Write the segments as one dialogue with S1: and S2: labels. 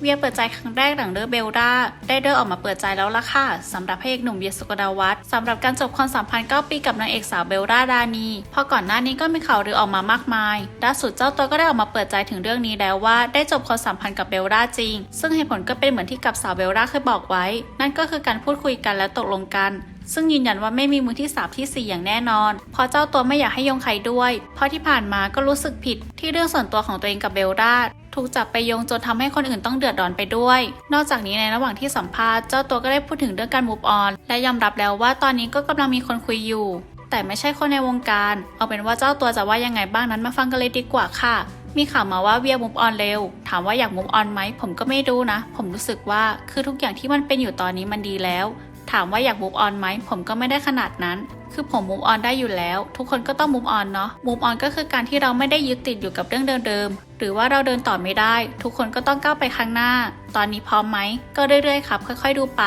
S1: เวียเปิดใจครั้งแรกหลังเลิกเบลดาได้เดินออกมาเปิดใจแล้วล่ะค่ะสำหรับพระเอกหนุ่มเวียสุกดาวัฒน์สำหรับการจบความสัมพันธ์9ปีกับนางเอกสาวเบลดาดานีเพราะก่อนหน้านี้ก็มีข่าวลือออกมามากมายล่าสุดเจ้าตัวก็ได้ออกมาเปิดใจถึงเรื่องนี้แล้วว่าได้จบความสัมพันธ์กับเบลดาจริง ซึ่งเหตุผลก็เป็นเหมือนที่กับสาวเบลดาเคยบอกไว้ นั่นก็คือการพูดคุยกันและตกลงกัน ซึ่งยืนยันว่าไม่มีมือที่สามที่สี่อย่างแน่นอน เพราะเจ้าตัวไม่อยากให้โยงใครด้วย เพราะที่ผ่านมาก็รู้สึกผิดที่เรื่องส่วนตัวของตัวเองกับเบลดาถูกจับไปโยงจนทำให้คนอื่นต้องเดือดร้อนไปด้วย นอกจากนี้ในระหว่างที่สัมภาษณ์เจ้าตัวก็ได้พูดถึงเรื่องการ move on และยอมรับแล้วว่าตอนนี้ก็กำลังมีคนคุยอยู่ แต่ไม่ใช่คนในวงการ เอาเป็นว่าเจ้าตัวจะว่ายังไงบ้างนั้นมาฟังกันเลยดีกว่าค่ะมีข่าวมาว่าเวียมุฟออนเร็ว ถามว่าอยากมุฟออนไหม ผมก็ไม่รู้นะ ผมรู้สึกว่าคือทุกอย่างที่มันเป็นอยู่ตอนนี้มันดีแล้ว ถามว่าอยากมุฟออนไหมผมก็ไม่ได้ขนาดนั้น คือผมมุฟออนได้อยู่แล้ว ทุกคนก็ต้องมุฟออนเนาะมุฟออนก็คือการที่เราไม่ได้ยึดติดอยู่กับเรื่องเดิมๆหรือว่าเราเดินต่อไม่ได้ ทุกคนก็ต้องก้าวไปข้างหน้า ตอนนี้พร้อมไหมก็เรื่อยๆครับ ค่อย ๆ ดูไป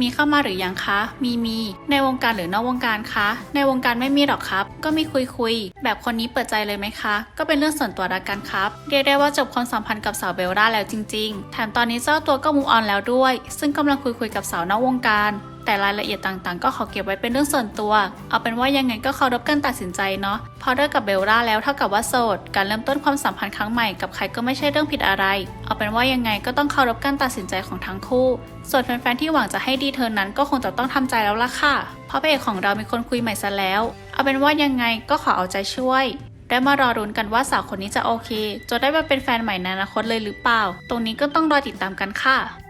S1: มีเข้ามาหรือยังคะ มีมีในวงการหรือนอกวงการคะ ในวงการไม่มีหรอกครับ ก็มีคุยคุยๆแบบคนนี้เปิดใจเลยไหมคะ ก็เป็นเรื่องส่วนตัวละกันครับเรียกได้ว่าจบความสัมพันธ์กับสาวเบลล่าแล้วจริง ๆ แถมตอนนี้เจ้าตัวก็มูฟออนแล้วด้วย ซึ่งกำลังคุยคุยๆกับสาวนอกวงการ แต่รายละเอียดต่างๆ ก็ขอเก็บไว้เป็นเรื่องส่วนตัว เอาเป็นว่ายังไงก็เคารพการตัดสินใจเนาะ พอเลิกกับเบลล่าแล้วเท่ากับว่าโสด การเริ่มต้นความสัมพันธ์ครั้งใหม่กับใครก็ไม่ใช่เรื่องผิดอะไร เอาเป็นว่ายังไงก็ต้องเคารพการตัดสินใจของทั้งคู่ ส่วนแฟนๆที่หวังจะให้ดีเธอนั้นก็คงจะต้องทำใจแล้วล่ะค่ะ เพราะพระเอกของเรามีคนคุยใหม่ซะแล้ว เอาเป็นว่ายังไงก็ขอเอาใจช่วยได้มารอรุนกันว่าสาวคนนี้จะโอเค จะได้มาเป็นแฟนใหม่ในอนาคตเลยหรือเปล่า ตรงนี้ก็ต้องรอติดตามกันค่ะ